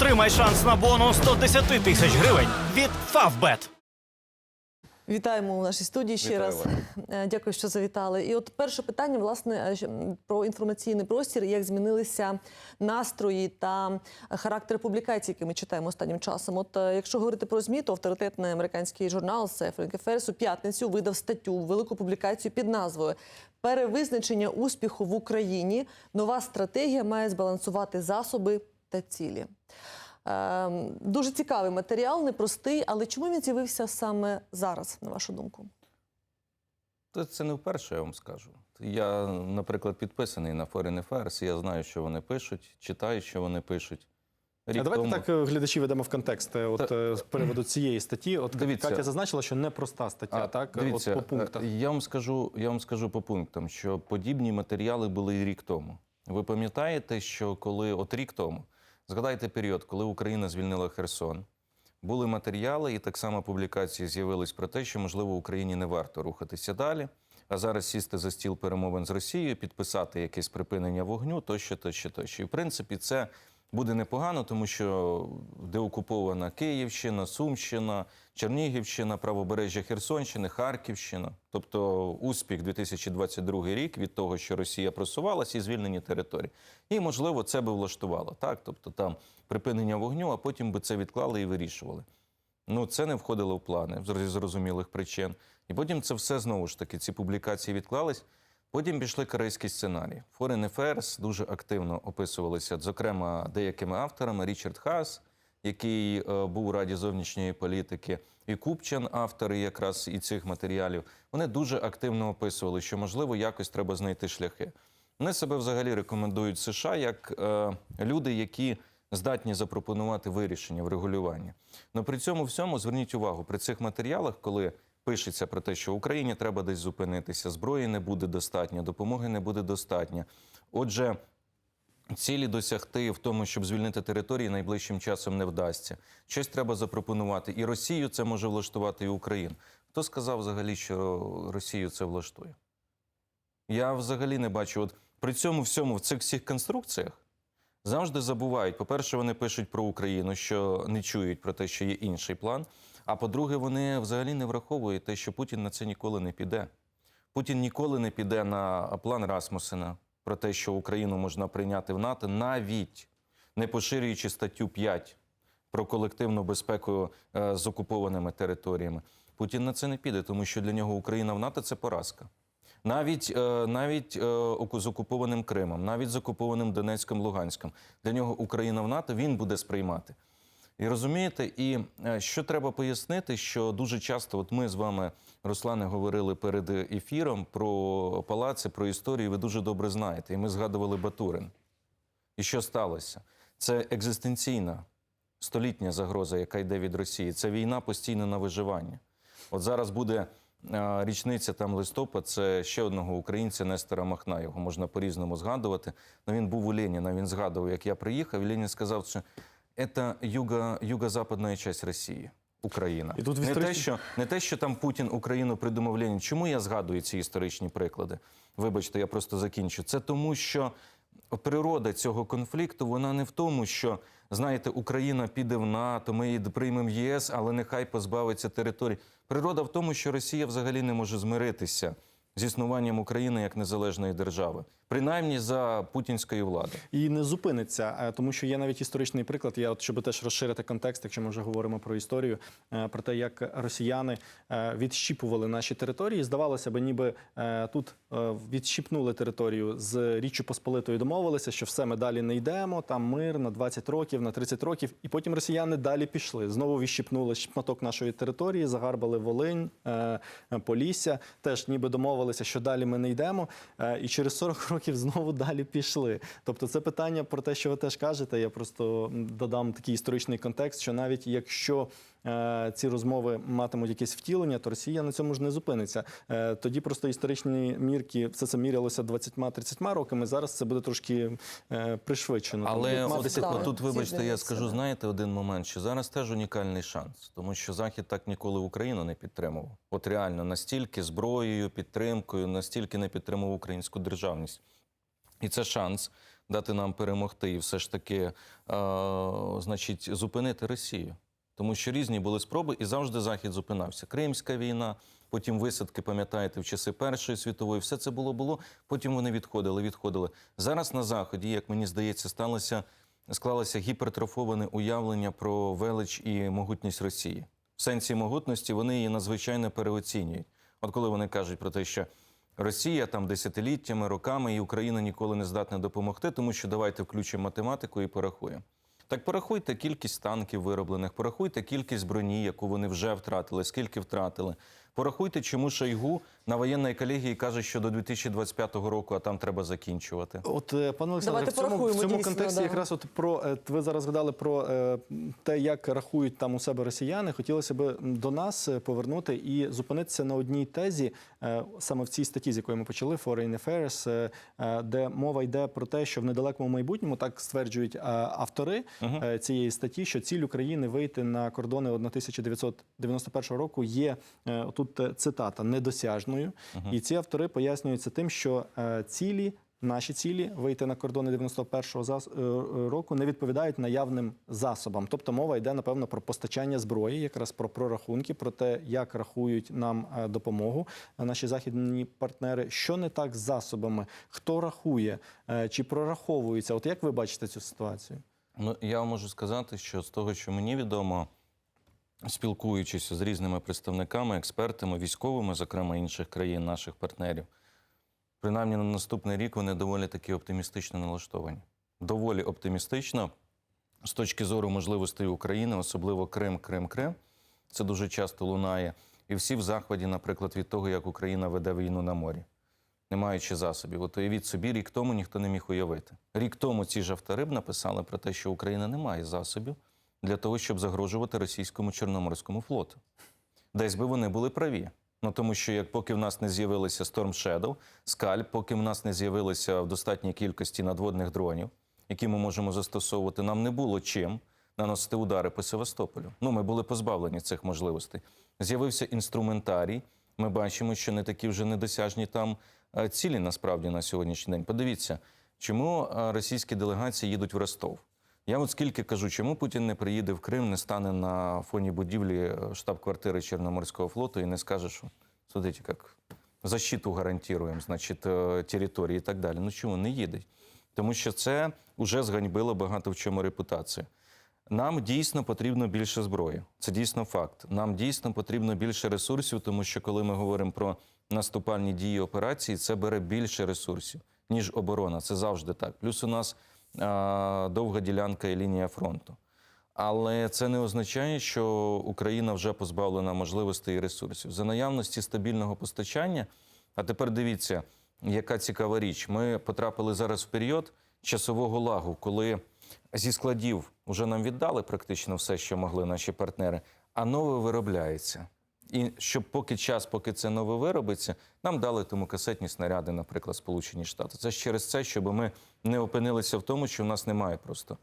Отримай шанс на бонус 110 тисяч гривень від Favbet. Вітаємо у нашій студії ще Вітаю раз. вас. Е, Дякую, що завітали. І от перше питання, власне, е, про інформаційний простір, як змінилися настрої та характер публікацій, які ми читаємо останнім часом. От е, якщо говорити про ЗМІ, то авторитетний американський журнал Foreign Affairs у п'ятницю видав статтю, велику публікацію під назвою Перевизначення успіху в Україні. Нова стратегія має збалансувати засоби та цілі. Ем, Дуже цікавий матеріал, непростий, але чому він з'явився саме зараз, на вашу думку? Це не вперше, я вам скажу. Я, наприклад, підписаний на Foreign Affairs, я знаю, що вони пишуть, читаю, що вони пишуть. Рік А давайте тому... так е, глядачі ведемо в контекст е, от, Та- е, з приводу цієї статті. От Дивіться. Катя зазначила, що непроста стаття, так? Дивіться, от по пунктах. я вам скажу, я вам скажу по пунктам, що подібні матеріали були і рік тому. Ви пам'ятаєте, що коли от рік тому, згадайте період, коли Україна звільнила Херсон, були матеріали, і так само публікації з'явились про те, що можливо Україні не варто рухатися далі. А зараз сісти за стіл перемовин з Росією, підписати якесь припинення вогню, тощо, тощо, тощо. І в принципі, це буде непогано, тому що деокупована Київщина, Сумщина, Чернігівщина, правобережжя Херсонщини, Харківщина. Тобто успіх 2022 рік від того, що Росія просувалася і звільнені території. І можливо це би влаштувало. Так, тобто там припинення вогню, а потім би це відклали і вирішували. Ну, це не входило в плани з зрозумілих причин. І потім це все знову ж таки, ці публікації відклались. Потім пішли корейські сценарії. Foreign Affairs дуже активно описувалися, зокрема, деякими авторами. Річард Хас, який е, був у Раді зовнішньої політики, і Купчан, автори якраз і цих матеріалів, вони дуже активно описували, що можливо якось треба знайти шляхи. Вони себе взагалі рекомендують США як е, люди, які здатні запропонувати вирішення врегулювання. Но при цьому всьому зверніть увагу при цих матеріалах, коли пишеться про те, що Україні треба десь зупинитися, зброї не буде достатньо, допомоги не буде достатньо. Отже, цілі досягти в тому, щоб звільнити території, найближчим часом не вдасться. Щось треба запропонувати. І Росію це може влаштувати, і Україну. Хто сказав взагалі, що Росію це влаштує? Я взагалі не бачу. От при цьому всьому в цих всіх конструкціях завжди забувають. По-перше, вони пишуть про Україну, що не чують про те, що є інший план. А по-друге, вони взагалі не враховують те, що Путін на це ніколи не піде. Путін ніколи не піде на план Расмусена про те, що Україну можна прийняти в НАТО, навіть не поширюючи статтю 5 про колективну безпеку е, з окупованими територіями. Путін на це не піде, тому що для нього Україна в НАТО це поразка. Навіть, е, навіть е, з окупованим Кримом, навіть з окупованим Донецьком, Луганськом. Для нього Україна в НАТО він буде сприймати. І розумієте, і е, що треба пояснити, що дуже часто, от ми з вами, Руслане, говорили перед ефіром про палаци, про історію. Ви дуже добре знаєте. І ми згадували Батурин. І що сталося? Це екзистенційна столітня загроза, яка йде від Росії. Це війна постійно на виживання. От зараз буде е, річниця там листопад. Це ще одного українця Нестора Махна. Його можна по-різному згадувати. Но він був у Леніна. Він згадував, як я приїхав. І Ленін сказав, що це юго, юго-западна частина Росії. Україна. І тут не, те, що, не те, що там Путін Україну придумав Ленін. Чому я згадую ці історичні приклади? Вибачте, я просто закінчу. Це тому, що природа цього конфлікту вона не в тому, що знаєте, Україна піде в НАТО, ми її приймемо ЄС, але нехай позбавиться територій. Природа в тому, що Росія взагалі не може змиритися з існуванням України як незалежної держави, принаймні за путінської влади. І не зупиниться, е, тому що є навіть історичний приклад. Я от щоб теж розширити контекст, якщо ми вже говоримо про історію, е, про те, як росіяни е, відщіпували наші території. Здавалося б, ніби тут відщіпнули територію з Річчю Посполитою, домовилися, що все ми далі не йдемо. Там мир на 20 років, на 30 років, і потім росіяни далі пішли. Знову відщіпнули шматок нашої території, загарбали Волинь, Полісся. Теж ніби домовилися, що далі ми не йдемо. Е, І через 40 років знову далі пішли. Тобто, це питання про те, що ви теж кажете. Я просто додам такий історичний контекст, що навіть якщо ці розмови матимуть якесь втілення, то Росія на цьому ж не зупиниться. Е, Тоді просто історичні мірки все це мірялося 20-30 роками. Зараз це буде трошки е, пришвидшено. Але от, Так, тут, вибачте, я скажу, знаєте, один момент, що зараз теж унікальний шанс, тому що Захід так ніколи Україну не підтримував. От реально настільки зброєю, підтримкою, настільки не підтримував українську державність. І це шанс дати нам перемогти і все ж таки, е, значить, зупинити Росію. Тому що різні були спроби, і завжди Захід зупинався. Кримська війна, потім висадки, пам'ятаєте, в часи Першої світової, все це було було. Потім вони відходили, відходили. Зараз на заході, як мені здається, сталося склалося гіпертрофоване уявлення про велич і могутність Росії. В сенсі могутності вони її надзвичайно переоцінюють. От коли вони кажуть про те, що Росія там десятиліттями, роками і Україна ніколи не здатна допомогти, тому що давайте включимо математику і порахуємо. Так порахуйте кількість танків вироблених, порахуйте кількість броні, яку вони вже втратили, скільки втратили. Порахуйте, чому Шойгу на воєнній колегії каже, що до 2025 року, а там треба закінчувати. От, е, пане Олександре, в цьому, в цьому дійсно, контексті да. якраз от про е, ви зараз згадали про е, те, як рахують там у себе росіяни. Хотілося б до нас повернути і зупинитися на одній тезі, саме в цій статті, з якої ми почали, Foreign Affairs, е, е, де мова йде про те, що в недалекому майбутньому так стверджують е, автори е, цієї статті, що ціль України вийти на кордони 1991 року є е, тут е, цитата недосяжною. І ці автори пояснюються тим, що е, цілі. Наші цілі вийти на кордони 91-го зас- е, е, року не відповідають наявним засобам. Тобто мова йде напевно про постачання зброї, якраз про прорахунки, про те, як рахують нам е, допомогу наші західні партнери. Що не так з засобами, хто рахує, чи прораховується? От як ви бачите цю ситуацію? Ну, я вам можу сказати, що з того, що мені відомо, спілкуючись з різними представниками, експертами, військовими, зокрема інших країн, наших партнерів, принаймні на наступний рік вони доволі таки оптимістично налаштовані. Доволі оптимістично з точки зору можливостей України, особливо Крим, Крим, Крим. Це дуже часто лунає. І всі в захваті, наприклад, від того, як Україна веде війну на морі, не маючи засобів. От уявіть собі, рік тому ніхто не міг уявити. Рік тому ці ж автори б написали про те, що Україна не має засобів для того, щоб загрожувати російському чорноморському флоту. Десь би вони були праві. Ну тому що як поки в нас не з'явилися Storm Shadow, скальп, поки в нас не з'явилися в достатній кількості надводних дронів, які ми можемо застосовувати, нам не було чим наносити удари по Севастополю. Ну, ми були позбавлені цих можливостей. З'явився інструментарій. Ми бачимо, що не такі вже недосяжні там е, цілі насправді на сьогоднішній день. Подивіться, чому е, російські делегації їдуть в Ростов. Я от скільки кажу, чому Путін не приїде в Крим, не стане на фоні будівлі е, штаб-квартири Чорноморського флоту і не скаже, що смотрите, як защиту гарантуємо, значить, е, території і так далі. Ну чому не їде? Тому що це вже зганьбило багато в чому репутацію. Нам дійсно потрібно більше зброї. Це дійсно факт. Нам дійсно потрібно більше ресурсів, тому що коли ми говоримо про наступальні дії операції, це бере більше ресурсів, ніж оборона. Це завжди так. Плюс у нас довга ділянка і лінія фронту. Але це не означає, що Україна вже позбавлена можливостей і ресурсів. За наявності стабільного постачання. А тепер дивіться, яка цікава річ. Ми потрапили зараз в період часового лагу, коли зі складів вже нам віддали практично все, що могли наші партнери, а нове виробляється. І щоб поки час, поки це нове виробиться, нам дали тому касетні снаряди, наприклад, Сполучені Штати. Це ж через це, щоб ми не опинилися в тому, що в нас немає просто.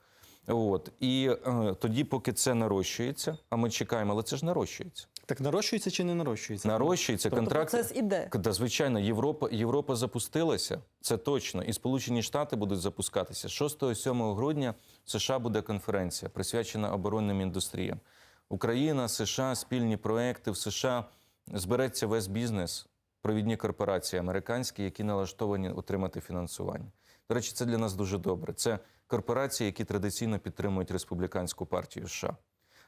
От і е, тоді, поки це нарощується, а ми чекаємо, але це ж нарощується. Так нарощується чи не нарощується? Нарощується Тобто контракт. процес іде. Да, звичайно, Європа, Європа запустилася, це точно. І Сполучені Штати будуть запускатися. 6-7 грудня в США буде конференція, присвячена оборонним індустріям. Україна, США, спільні проекти в США збереться весь бізнес, провідні корпорації американські, які налаштовані отримати фінансування. До речі, це для нас дуже добре. Це корпорації, які традиційно підтримують республіканську партію США.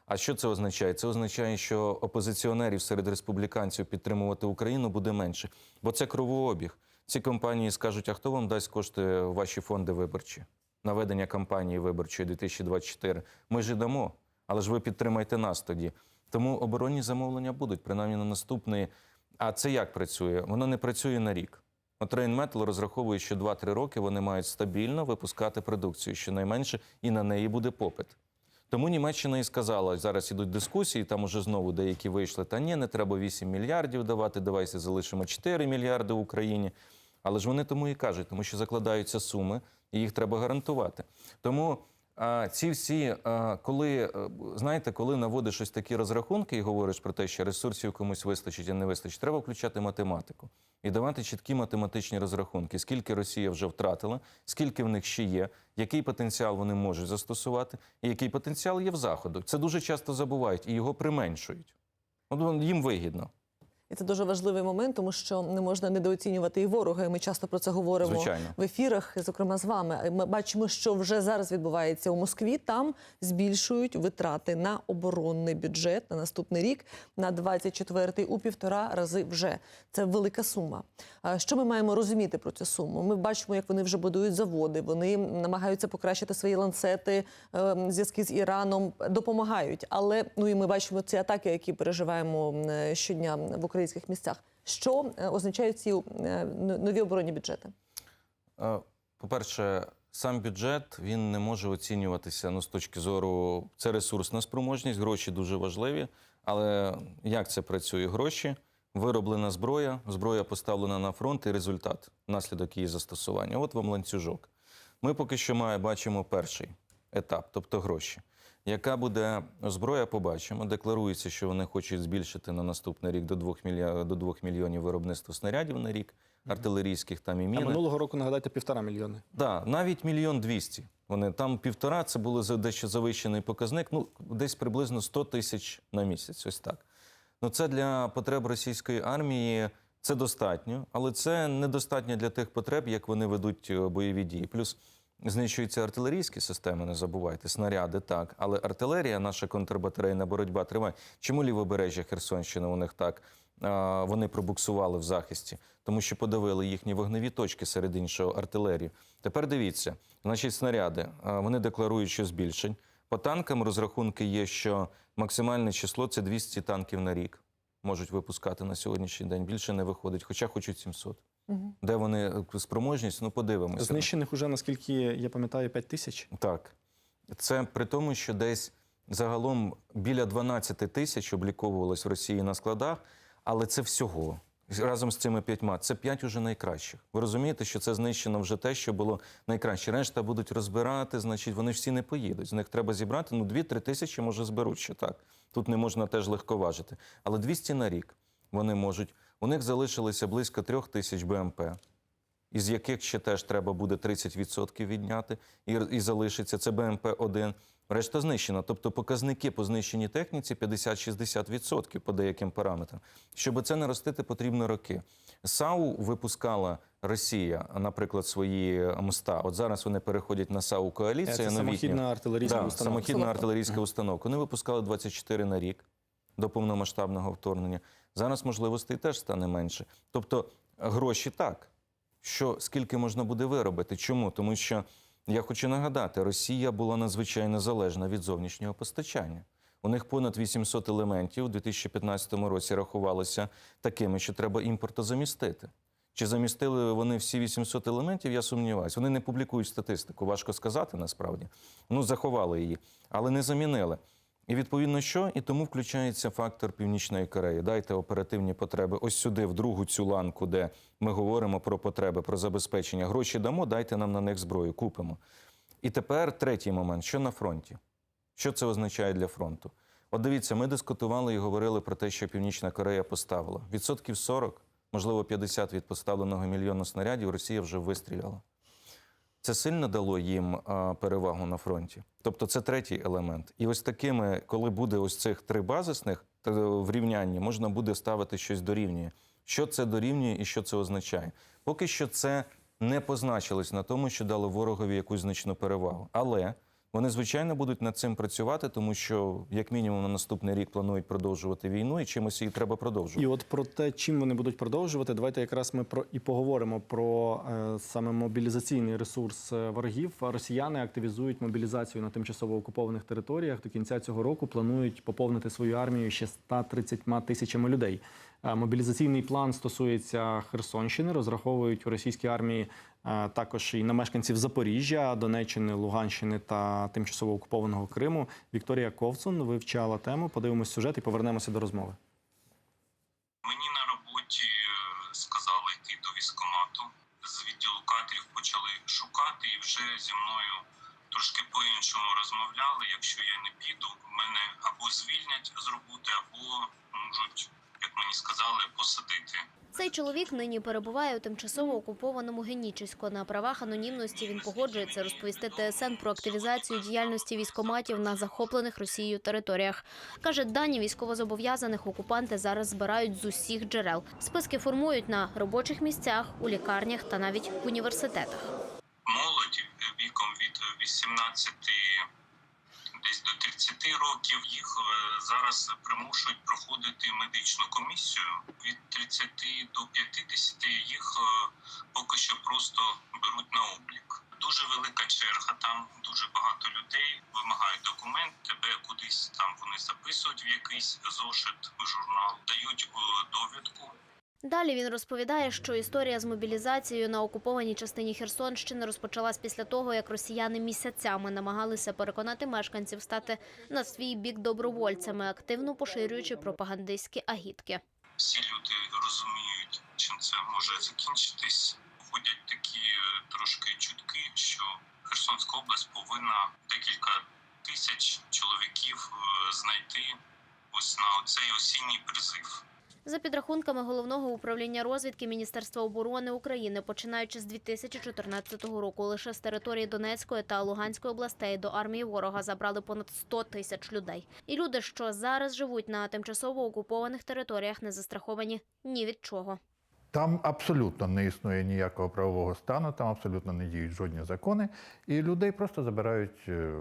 А що це означає? Це означає, що опозиціонерів серед республіканців підтримувати Україну буде менше, бо це кровообіг. Ці компанії скажуть: а хто вам дасть кошти в ваші фонди виборчі на ведення кампанії виборчої 2024? Ми ж дамо, але ж ви підтримайте нас тоді. Тому оборонні замовлення будуть принаймні на наступний. А це як працює? Воно не працює на рік. От Rheinmetall розраховує, що 2-3 роки вони мають стабільно випускати продукцію, щонайменше, і на неї буде попит. Тому Німеччина і сказала, зараз ідуть дискусії, там уже знову деякі вийшли, та ні, не треба 8 мільярдів давати, давайте залишимо 4 мільярди в Україні. Але ж вони тому і кажуть, тому що закладаються суми, і їх треба гарантувати. Тому ці всі, коли е, знаєте, коли наводиш ось такі розрахунки і говориш про те, що ресурсів комусь вистачить, а не вистачить, треба включати математику і давати чіткі математичні розрахунки, скільки Росія вже втратила, скільки в них ще є, який потенціал вони можуть застосувати, і який потенціал є в заходу. Це дуже часто забувають і його применшують. От їм вигідно. І це дуже важливий момент, тому що не можна недооцінювати і ворога. І ми часто про це говоримо Звичайно. в ефірах, зокрема з вами. Ми бачимо, що вже зараз відбувається у Москві. Там збільшують витрати на оборонний бюджет на наступний рік на 24-й у півтора рази вже. Це велика сума. Що ми маємо розуміти про цю суму? Ми бачимо, як вони вже будують заводи. Вони намагаються покращити свої ланцети, ем, зв'язки з Іраном допомагають. Але ну і ми бачимо ці атаки, які переживаємо е, щодня в українських місцях. Що е, означають ці е, нові оборонні бюджети? Е, По-перше, сам бюджет він не може оцінюватися ну, з точки зору це ресурсна спроможність, гроші дуже важливі. Але як це працює? Гроші, вироблена зброя, зброя поставлена на фронт і результат, наслідок її застосування. От вам ланцюжок. Ми поки що має, бачимо перший етап, тобто гроші. Яка буде зброя, побачимо. Декларується, що вони хочуть збільшити на наступний рік до 2, мілья... до 2 мільйонів виробництва снарядів на рік, артилерійських там і А минулого року нагадайте півтора мільйони. Да, навіть мільйон двісті. Вони там півтора, це було дещо завищений показник. Ну, десь приблизно 100 тисяч на місяць. Ось так. Ну, це для потреб російської армії це достатньо, але це недостатньо для тих потреб, як вони ведуть е, бойові дії. Плюс знищуються артилерійські системи, не забувайте, снаряди, так. Але артилерія, наша контрбатарейна боротьба триває. Чому лівобережжя Херсонщини у них так? Вони пробуксували в захисті, тому що подавили їхні вогневі точки серед іншого артилерію. Тепер дивіться, значить, снаряди вони декларують, що збільшень. По танкам розрахунки є, що максимальне число це 200 танків на рік можуть випускати на сьогоднішній день. Більше не виходить, хоча хочуть 700. Де вони е, спроможність? Ну подивимося. Знищених уже, наскільки я пам'ятаю, 5 тисяч. Так. Це при тому, що десь загалом біля 12 тисяч обліковувалось в Росії на складах, але це всього. Разом з цими п'ятьма це п'ять уже найкращих. Ви розумієте, що це знищено вже те, що було найкраще. Решта будуть розбирати, значить, вони всі не поїдуть. З них треба зібрати ну 2-3 тисячі, може, зберуть ще так. Тут не можна теж легковажити. Але 200 на рік вони можуть. У них залишилося близько трьох тисяч БМП із яких ще теж треба буде 30% відняти, і, і залишиться це БМП-1. Решта знищена. Тобто показники по знищеній техніці 50-60% по деяким параметрам. Щоб це наростити, потрібно роки. САУ випускала Росія, наприклад, свої моста. От зараз вони переходять на САУ коаліція. Це самохідна артилерійська Да, установка. самохідна артилерійська установка. Вони випускали 24 на рік до повномасштабного вторгнення. Зараз можливостей теж стане менше. Тобто гроші так. Що скільки можна буде виробити? Чому? Тому що я хочу нагадати, Росія була надзвичайно залежна від зовнішнього постачання. У них понад 800 елементів у 2015 році рахувалося такими, що треба імпортозамістити. Чи замістили вони всі 800 елементів? Я сумніваюся. Вони не публікують статистику. Важко сказати насправді. Ну, заховали її, але не замінили. І відповідно, що? І тому включається фактор Північної Кореї. Дайте оперативні потреби ось сюди, в другу цю ланку, де ми говоримо про потреби, про забезпечення. Гроші дамо, дайте нам на них зброю, купимо. І тепер третій момент: що на фронті? Що це означає для фронту? От дивіться, ми дискутували і говорили про те, що Північна Корея поставила. Відсотків 40, можливо, 50 від поставленого мільйону снарядів Росія вже вистріляла. Це сильно дало їм перевагу на фронті. Тобто це третій елемент. І ось такими, коли буде ось цих три базисних то в рівнянні, можна буде ставити щось дорівнює. Що це дорівнює і що це означає? Поки що це не позначилось на тому, що дало ворогові якусь значну перевагу. Але вони, звичайно, будуть над цим працювати, тому що, як мінімум, на наступний рік планують продовжувати війну, і чимось її треба продовжувати. І от про те, чим вони будуть продовжувати, давайте якраз ми про і поговоримо про е, саме мобілізаційний ресурс е, ворогів. Росіяни активізують мобілізацію на тимчасово окупованих територіях. До кінця цього року планують поповнити свою армію ще 130 тисячами людей. Е, Мобілізаційний план стосується Херсонщини. Розраховують у російській армії також і на мешканців Запоріжжя, Донеччини, Луганщини та тимчасово окупованого Криму. Вікторія Ковцун вивчала тему. Подивимось сюжет і повернемося до розмови. Мені на роботі е, сказали йти до військкомату. З відділу кадрів почали шукати, і вже зі мною трошки по-іншому розмовляли. Якщо я не піду, мене або звільнять з роботи, або можуть, як мені сказали, посадити. Цей чоловік нині перебуває у тимчасово окупованому Генічеську. На правах анонімності він погоджується розповісти ТСН про активізацію діяльності військоматів на захоплених Росією територіях. Каже, дані військовозобов'язаних окупанти зараз збирають з усіх джерел. Списки формують на робочих місцях, у лікарнях та навіть в університетах. Молодь віком від 18 десь до 30 років їх е, зараз примушують проходити медичну комісію. Від 30 до 50 їх е, поки що просто беруть на облік. Дуже велика черга, там дуже багато людей вимагають документ, тебе кудись там вони записують в якийсь зошит, журнал, дають е, довідку. Далі він розповідає, що історія з мобілізацією на окупованій частині Херсонщини розпочалась після того, як росіяни місяцями намагалися переконати мешканців стати на свій бік добровольцями, активно поширюючи пропагандистські агітки. всі люди розуміють, чим це може закінчитись. Ходять такі е, трошки чутки, що Херсонська область повинна декілька тисяч чоловіків е, знайти ось на цей осінній призив. За підрахунками головного управління розвідки Міністерства оборони України, починаючи з 2014 року, лише з території Донецької та Луганської областей до армії ворога забрали понад 100 тисяч людей. І люди, що зараз живуть на тимчасово окупованих територіях, не застраховані ні від чого. Там абсолютно не існує ніякого правового стану, там абсолютно не діють жодні закони, і людей просто забирають е,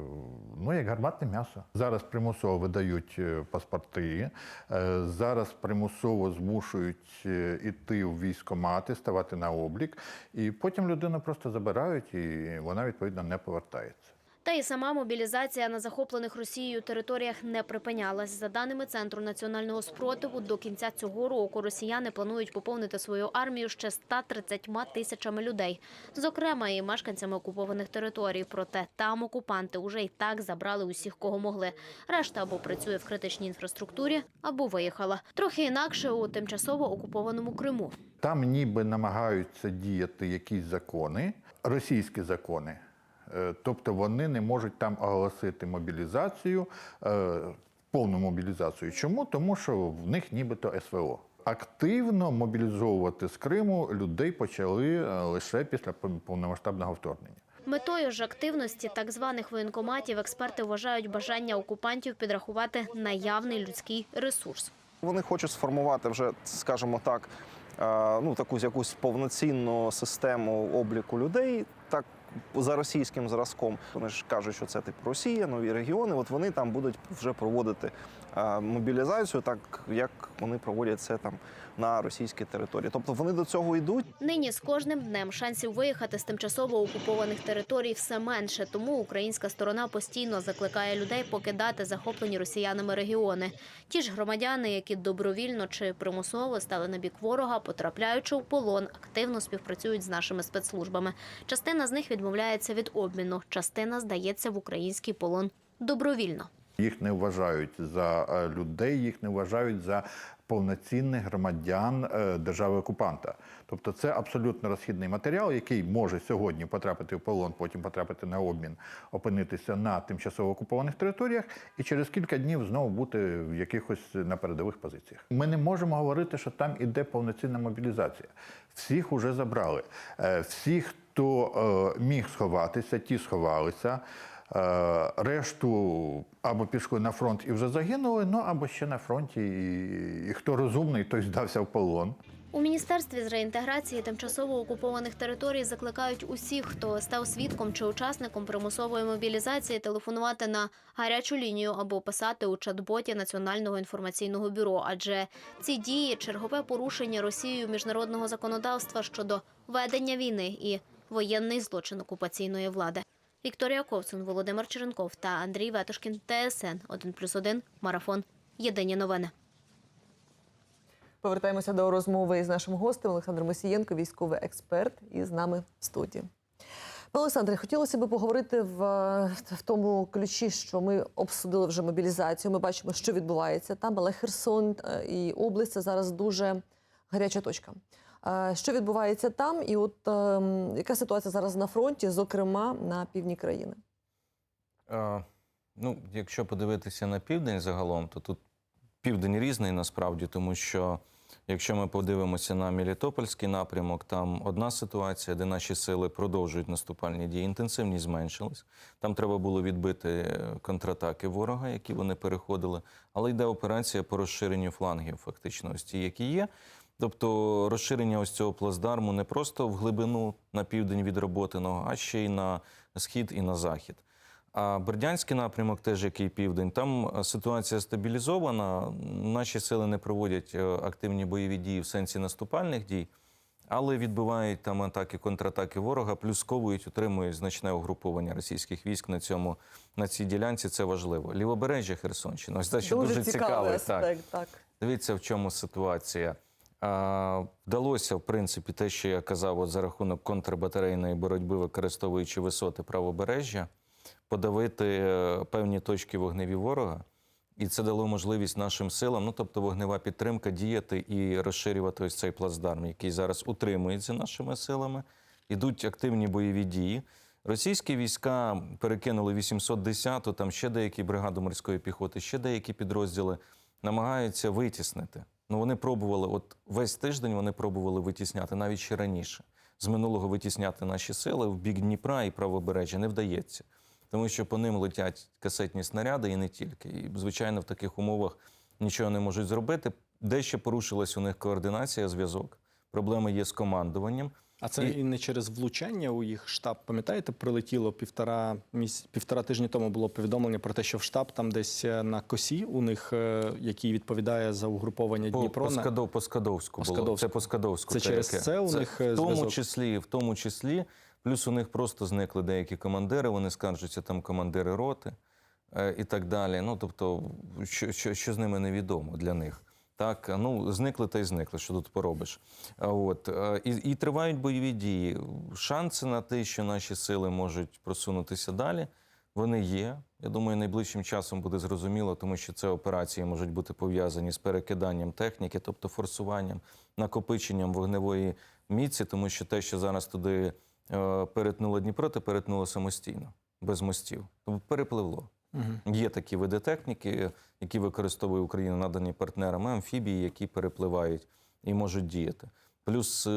ну, як гарматне м'ясо. Зараз примусово видають е, паспорти, е, зараз примусово змушують іти в військкомати, ставати на облік, і потім людину просто забирають, і вона відповідно не повертається. Та й сама мобілізація на захоплених Росією територіях не припинялась. За даними Центру національного спротиву, до кінця цього року росіяни планують поповнити свою армію ще 130 тисячами людей, зокрема і мешканцями окупованих територій. Проте там окупанти уже й так забрали усіх, кого могли. Решта або працює в критичній інфраструктурі, або виїхала. Трохи інакше у тимчасово окупованому Криму. Там ніби намагаються діяти якісь закони, російські закони. Е, Тобто вони не можуть там оголосити мобілізацію, е, повну мобілізацію. Чому? Тому що в них нібито СВО. Активно мобілізовувати з Криму людей почали е, лише після повномасштабного вторгнення. Метою ж активності так званих воєнкоматів експерти вважають бажання окупантів підрахувати наявний людський ресурс. Вони хочуть сформувати вже, скажімо так, ну таку якусь повноцінну систему обліку людей, так за російським зразком. Вони ж кажуть, що це типу Росія, нові регіони. От вони там будуть вже проводити мобілізацію, так як вони проводять це там на російській території. Тобто вони до цього йдуть. Нині з кожним днем шансів виїхати з тимчасово окупованих територій все менше. Тому українська сторона постійно закликає людей покидати захоплені росіянами регіони. Ті ж громадяни, які добровільно чи примусово стали на бік ворога, потрапляючи в полон, активно співпрацюють з нашими спецслужбами. Частина з них відмовляється від обміну, частина здається в український полон добровільно. Їх не вважають за е, людей, їх не вважають за повноцінних громадян е, держави окупанта. Тобто це абсолютно розхідний матеріал, який може сьогодні потрапити в полон, потім потрапити на обмін, опинитися на тимчасово окупованих територіях і через кілька днів знову бути в якихось на передових позиціях. Ми не можемо говорити, що там іде повноцінна мобілізація. Всіх уже забрали. Е, Всі, хто міг сховатися, ті сховалися. Е, Решту або пішли на фронт і вже загинули, ну або ще на фронті. І, і хто розумний, той здався в полон. У міністерстві з реінтеграції тимчасово окупованих територій закликають усіх, хто став свідком чи учасником примусової мобілізації, телефонувати на гарячу лінію або писати у чат-боті Національного інформаційного бюро. Адже ці дії чергове порушення Росією міжнародного законодавства щодо ведення війни і воєнний злочин окупаційної влади. Вікторія Ковцун, Володимир Черенков та Андрій Ветошкін. ТСН 1+,1, Марафон. Єдині новини. Повертаємося до розмови із нашим гостем Олександром Мосієнко, військовий експерт, і з нами в студії. Олександре, хотілося б поговорити в, в тому ключі, що ми обсудили вже мобілізацію. Ми бачимо, що відбувається там, але Херсон е, і область це зараз дуже гаряча точка. Що відбувається там, і от ем, яка ситуація зараз на фронті, зокрема на півдні країни? Е, ну, якщо подивитися на південь загалом, то тут південь різний насправді, тому що якщо ми подивимося на Мелітопольський напрямок, там одна ситуація, де наші сили продовжують наступальні дії, інтенсивність зменшилась. Там треба було відбити е, контратаки ворога, які вони переходили, але йде операція по розширенню флангів, фактично, ось ті, які є. Тобто розширення ось цього плацдарму не просто в глибину на південь від роботиного, а ще й на схід і на захід. А Бердянський напрямок, теж який південь, там е, ситуація стабілізована. Наші сили не проводять е, активні бойові дії в сенсі наступальних дій, але відбивають там атаки, контратаки ворога, плюс сковують, утримують значне угруповання російських військ на цьому на цій ділянці. Це важливо. Лівобережжя Херсонщина. Ось те, що дуже, цікавий цікаве. Так. аспект, так. Дивіться, в чому ситуація. Вдалося, в принципі, те, що я казав, от за рахунок контрбатарейної боротьби, використовуючи висоти правобережжя, подавити е, певні точки вогневі ворога. І це дало можливість нашим силам, ну тобто вогнева підтримка, діяти і розширювати ось цей плацдарм, який зараз утримується нашими силами. Ідуть активні бойові дії. Російські війська перекинули 810-ту, там ще деякі бригади морської піхоти, ще деякі підрозділи намагаються витіснити. Ну вони пробували, от весь тиждень вони пробували витісняти навіть ще раніше. З минулого витісняти наші сили в бік Дніпра і правобережжя не вдається, тому що по ним летять касетні снаряди і не тільки. І, звичайно, в таких умовах нічого не можуть зробити. Дещо порушилась у них координація, зв'язок. Проблеми є з командуванням. А це І- і не через влучання у їх штаб. Пам'ятаєте, прилетіло півтора міс... півтора тижні тому було повідомлення про те, що в штаб там десь е, на косі у них, е, який відповідає за угруповання По, Дніпро. по, на- Скадов, по Скадовську було. Скадовську. Це по Скадовську. Це через це у них, е, в тому числі, в тому числі, плюс у них просто зникли деякі командири. Вони скаржаться там командири роти і так далі. Ну тобто, що, що, що з ними невідомо для них. Так, ну зникли та й зникли. Що тут поробиш? От е, і, і тривають бойові дії. Шанси на те, що наші сили можуть просунутися далі, вони є. Я думаю, найближчим часом буде зрозуміло, тому що це операції можуть бути пов'язані з перекиданням техніки, тобто форсуванням, накопиченням вогневої міці, тому що те, що зараз туди е, перетнуло Дніпро, те перетнуло самостійно, без мостів. Перепливло. Мгм. Є такі види техніки, які використовує Україна, надані партнерами, амфібії, які перепливають і можуть діяти. Плюс е,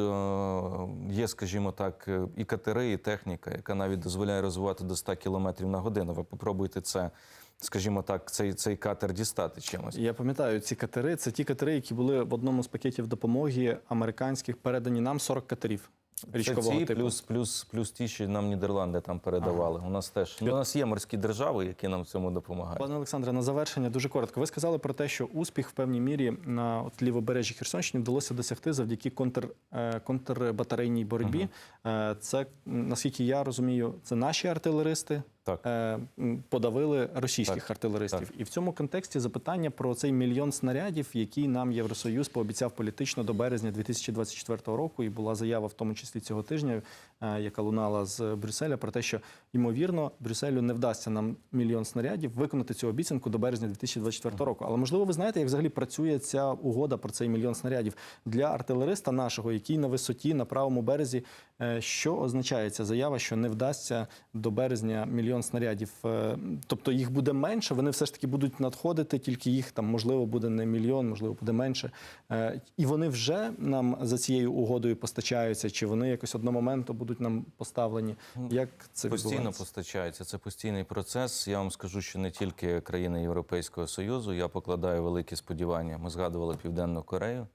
є, скажімо так, е, і катери, і техніка, яка навіть дозволяє розвивати до 100 км на годину. Ви попробуйте це, скажімо так, цей, цей катер дістати чимось. Я пам'ятаю ці катери. Це ті катери, які були в одному з пакетів допомоги американських передані нам 40 катерів річкового ці, типу. плюс, плюс, плюс ті, що нам Нідерланди там передавали. У нас теж ну, у нас є морські держави, які нам в цьому допомагають. Пане Олександре, на завершення дуже коротко. Ви сказали про те, що успіх в певній мірі на от лівобережжі Херсонщини вдалося досягти завдяки контр, е, контрбатарейній боротьбі. Ага. Це, наскільки я розумію, це наші артилеристи Так. е, подавили російських Так, артилеристів. так. І в цьому контексті запитання про цей мільйон снарядів, який нам Євросоюз пообіцяв політично до березня 2024 року. І була заява, в тому числі цього тижня, яка лунала з Брюсселя, про те, що ймовірно Брюсселю не вдасться нам мільйон снарядів виконати цю обіцянку до березня 2024 року. Але можливо, ви знаєте, як взагалі працює ця угода про цей мільйон снарядів для артилериста нашого, який на висоті на правому березі. е, Що означає ця заява, що не вдасться до березня мільйон снарядів? Е, Тобто їх буде менше, вони все ж таки будуть надходити, тільки їх там можливо буде не мільйон, можливо, буде менше. Е, І вони вже нам за цією угодою постачаються, чи вони якось одного моменту будуть нам поставлені? Як це Постійно постачається. Це постійний процес. Я вам скажу, що не тільки країни Європейського Союзу. Я покладаю великі сподівання. Ми згадували Південну Корею.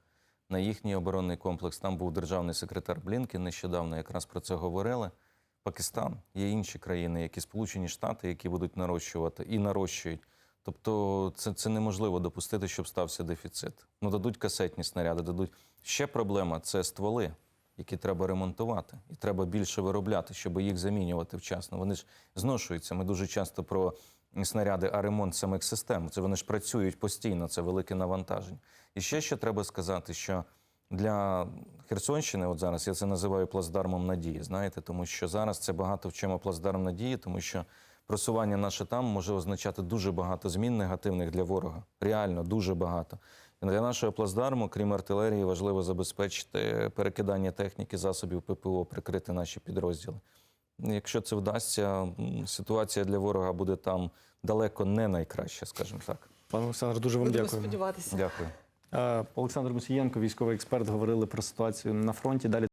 На їхній оборонний комплекс там був державний секретар Блінкен. Нещодавно якраз про це говорили. Пакистан є інші країни, які Сполучені Штати, які будуть нарощувати і нарощують. Тобто, це, це неможливо допустити, щоб стався дефіцит. Ну дадуть касетні снаряди, дадуть ще проблема це стволи, які треба ремонтувати, і треба більше виробляти, щоб їх замінювати вчасно. Вони ж зношуються. Ми дуже часто про снаряди, а ремонт самих систем. Це вони ж працюють постійно, це велике навантаження. І ще що треба сказати, що для Херсонщини, от зараз я це називаю плацдармом надії, знаєте, тому що зараз це багато в чому плацдарм надії, тому що просування наше там може означати дуже багато змін негативних для ворога. Реально дуже багато. Для нашого плацдарму, крім артилерії, важливо забезпечити перекидання техніки, засобів ППО, прикрити наші підрозділи. Якщо це вдасться, ситуація для ворога буде там далеко не найкраща, скажімо так. Пане Олександр, дуже вам дякую. сподіватися. Дякую. Е, Олександр Мусієнко, військовий експерт, говорили про ситуацію на фронті. Далі